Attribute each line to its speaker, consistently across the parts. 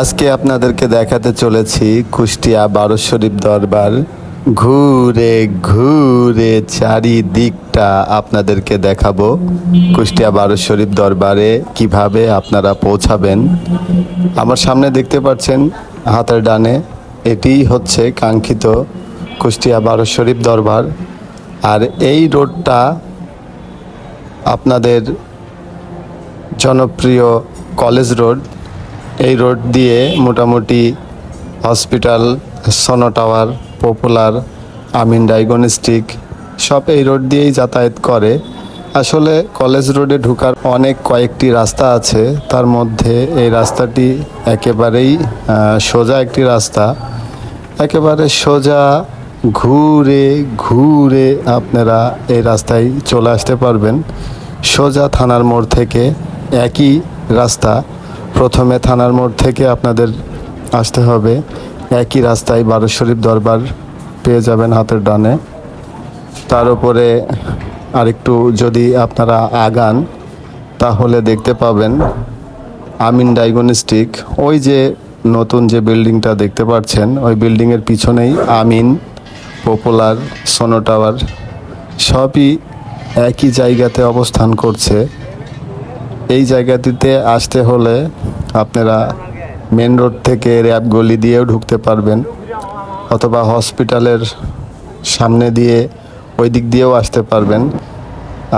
Speaker 1: আজকে আপনাদেরকে দেখাতে চলেছি কুষ্টিয়া বারো শরীফ দরবার। ঘুরে ঘুরে চারিদিকটা আপনাদেরকে দেখাবো। কুষ্টিয়া বারো শরীফ দরবারে কীভাবে আপনারা পৌঁছাবেন। আমার সামনে দেখতে পাচ্ছেন হাতের ডানে এটি হচ্ছে কাঙ্ক্ষিত কুষ্টিয়া বারো শরীফ দরবার। আর এই রোডটা আপনাদের জনপ্রিয় কলেজ রোড। এই রোড দিয়ে মোটামুটি hospital, Sono Tower, Popular, Amin Diagnostic, সব এই রোড দিয়েই যাতায়াত করে। আসলে কলেজ রোডে ঢুকার অনেক কয়েকটি রাস্তা আছে, তার মধ্যে এই রাস্তাটি একেবারেই সোজা একটি রাস্তা। একেবারে সোজা ঘুরে ঘুরে আপনারা এই রাস্তায় চলে আসতে পারবেন। সোজা থানার মোড় থেকে একই রাস্তা। প্রথমে থানার মোড় থেকে আপনাদের আসতে হবে। একই রাস্তায় বারো শরীফ দরবার পেয়ে যাবেন হাতের ডানে। তার উপরে আরেকটু যদি আপনারা আগান, তাহলে দেখতে পাবেন আমিন ডায়াগনস্টিক। ওই যে নতুন যে বিল্ডিংটা দেখতে পাচ্ছেন, ওই বিল্ডিংয়ের পিছনেই আমিন, পপুলার, সোনো টাওয়ার, সবই একই জায়গাতে অবস্থান করছে। এই জায়গাটিতে আসতে হলে আপনারা মেন রোড থেকে র্যাব গলি দিয়েও ঢুকতে পারবেন অথবা হসপিটালের সামনে দিয়ে ওই দিক দিয়েও আসতে পারবেন।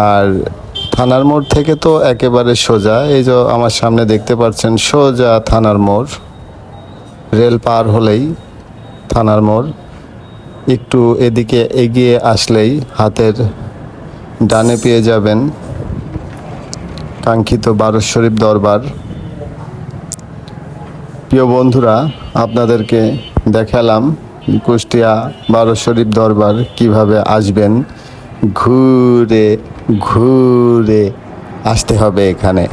Speaker 1: আর থানার মোড় থেকে তো একেবারে সোজা, এই যে আমার সামনে দেখতে পাচ্ছেন সোজা থানার মোড়, রেল পার হলেই থানার মোড়। একটু এদিকে এগিয়ে আসলেই হাতের ডানে পেয়ে যাবেন। কাঙ্ক্ষিত বারস শরীফ দরবার। প্রিয় বন্ধুরা, আপনাদেরকে দেখালাম কুষ্টিয়া বারো শরীফ দরবার কীভাবে আসবেন। ঘুরে ঘুরে আসতে হবে এখানে।